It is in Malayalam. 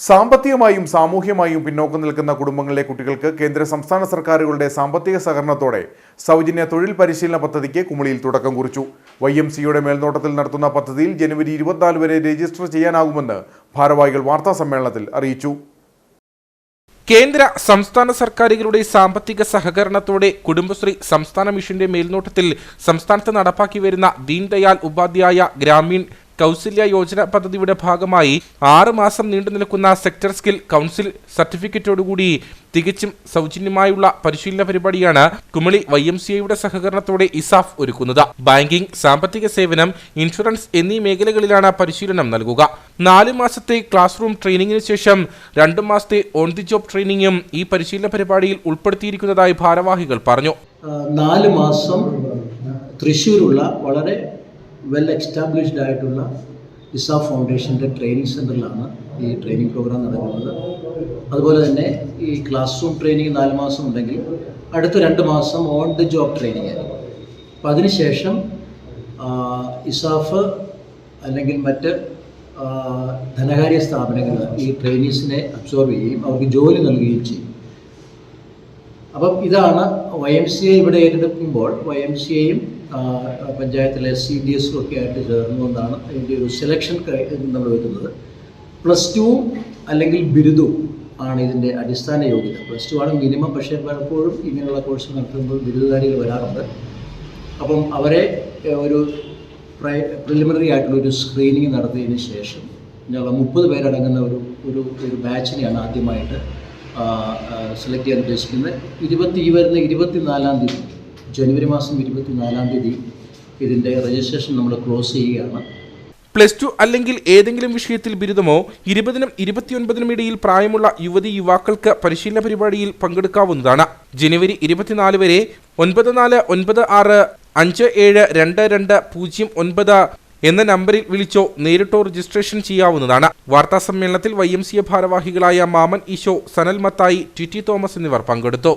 സാമ്പത്തികമായും സാമൂഹ്യമായും പിന്നോക്കം നിൽക്കുന്ന കുടുംബങ്ങളിലെ കുട്ടികൾക്ക് കേന്ദ്ര സംസ്ഥാന സർക്കാരുകളുടെ സാമ്പത്തിക സഹകരണത്തോടെ സൗജന്യ തൊഴിൽ പരിശീലന പദ്ധതിക്ക് കുമളിയിൽ തുടക്കം കുറിച്ചു. വൈ എം സിയുടെ മേൽനോട്ടത്തിൽ നടത്തുന്ന പദ്ധതിയിൽ ജനുവരി ഇരുപത്തിനാല് വരെ രജിസ്റ്റർ ചെയ്യാനാകുമെന്ന് ഭാരവാഹികൾ വാർത്താ സമ്മേളനത്തിൽ അറിയിച്ചു. കേന്ദ്ര സംസ്ഥാന സർക്കാരുകളുടെ സാമ്പത്തിക സഹകരണത്തോടെ കുടുംബശ്രീ സംസ്ഥാന മിഷന്റെ മേൽനോട്ടത്തിൽ സംസ്ഥാനത്ത് നടപ്പാക്കി വരുന്ന ദീൻദയാൽ ഉപാധ്യായ ഗ്രാമീൺ കൗശല്യ യോജന പദ്ധതിയുടെ ഭാഗമായി ആറ് മാസം നീണ്ടു നിൽക്കുന്ന സെക്ടർ സ്കിൽ കൗൺസിൽ സർട്ടിഫിക്കറ്റോടുകൂടി തികച്ചും സൗജന്യമായുള്ള പരിശീലന പരിപാടിയാണ് കുമളി വൈ എം സി ഐയുടെ സഹകരണത്തോടെ ഇസാഫ് ഒരുക്കുന്നത്. ബാങ്കിംഗ് സാമ്പത്തിക സേവനം ഇൻഷുറൻസ് എന്നീ മേഖലകളിലാണ് പരിശീലനം നൽകുക. നാല് മാസത്തെ ക്ലാസ് റൂം ട്രെയിനിങ്ങിന് ശേഷം രണ്ടു മാസത്തെ ഓൺ ദി ജോബ് ട്രെയിനിങ്ങും ഈ പരിശീലന പരിപാടിയിൽ ഉൾപ്പെടുത്തിയിരിക്കുന്നതായി ഭാരവാഹികൾ പറഞ്ഞു. നാല് മാസം തൃശ്ശൂരുള്ള വളരെ വെൽ എക്സ്റ്റാബ്ലിഷ്ഡ് ആയിട്ടുള്ള ഇസ ഫൗണ്ടേഷന്റെ ട്രെയിനിങ് സെന്ററിലാണ് ഈ ട്രെയിനിങ് പ്രോഗ്രാം നടക്കുന്നത്. അതുപോലെ തന്നെ ഈ ക്ലാസ് റൂം ട്രെയിനിങ് നാല് മാസം ഉണ്ടെങ്കിൽ അടുത്ത രണ്ട് മാസം ഓൺ ദി ജോബ് ട്രെയിനിങ് ആയിരിക്കും. അപ്പോൾ അതിനുശേഷം ഇസാഫ് അല്ലെങ്കിൽ മറ്റ് ധനകാര്യ സ്ഥാപനങ്ങൾ ഈ ട്രെയിനീസിനെ അബ്സോർവ് ചെയ്യുകയും അവർക്ക് ജോലി നൽകുകയും ചെയ്യും. അപ്പം ഇതാണ് വൈ എം സി ഐ ഇവിടെ ഏറ്റെടുക്കുമ്പോൾ വൈ എം സി ഐയും പഞ്ചായത്തിലെ സി ഡി എസും ഒക്കെ ആയിട്ട് ചേർന്നുകൊണ്ടാണ് അതിന്റെ ഒരു സെലക്ഷൻ നമ്മൾ വരുന്നത് പ്ലസ് ടു അല്ലെങ്കിൽ ബിരുദവും ആണ് ഇതിന്റെ അടിസ്ഥാന യോഗ്യത. പ്ലസ് ടു ആണ് മിനിമം പക്ഷേ പലപ്പോഴും ഇങ്ങനെയുള്ള കോഴ്സ് നടത്തുമ്പോൾ ബിരുദധാരികൾ വരാറുണ്ട്. അപ്പം അവരെ ഒരു പ്രൈ പ്രിലിമിനറി ആയിട്ടുള്ള ഒരു സ്ക്രീനിങ് നടത്തിയതിന് ശേഷം ഞങ്ങൾ മുപ്പത് പേരടങ്ങുന്ന ഒരു ഒരു ഒരു ബാച്ചിനെയാണ് ആദ്യമായിട്ട് സെലക്ട് ചെയ്യാൻ ഉദ്ദേശിക്കുന്നത്. ഇരുപത്തി ഈ വരുന്ന ഇരുപത്തിനാലാം തീയതി ജനുവരി മാസം ഇരുപത്തിനാലാം തീയതി ഇതിന്റെ രജിസ്ട്രേഷൻ നമ്മൾ ക്ലോസ് ചെയ്യുകയാണ്. പ്ലസ് ടു അല്ലെങ്കിൽ ഏതെങ്കിലും വിഷയത്തിൽ ബിരുദമോ ഇരുപതിനും ഇരുപത്തിയൊൻപതിനും ഇടയിൽ പ്രായമുള്ള യുവതി യുവാക്കൾക്ക് പരിശീലന പരിപാടിയിൽ പങ്കെടുക്കാവുന്നതാണ്. ജനുവരി ഇരുപത്തിനാല് വരെ ഒൻപത് നാല് ഒൻപത് ആറ് അഞ്ച് ഏഴ് രണ്ട് രണ്ട് പൂജ്യം ഒൻപത് എന്ന നമ്പറിൽ വിളിച്ചോ നേരിട്ടോ രജിസ്ട്രേഷൻ ചെയ്യാവുന്നതാണ്. വാർത്താ സമ്മേളനത്തിൽ വൈ എം സി ഭാരവാഹികളായ Maman Esho Sanal Mathai T T Thomas എന്നിവർ പങ്കെടുത്തു.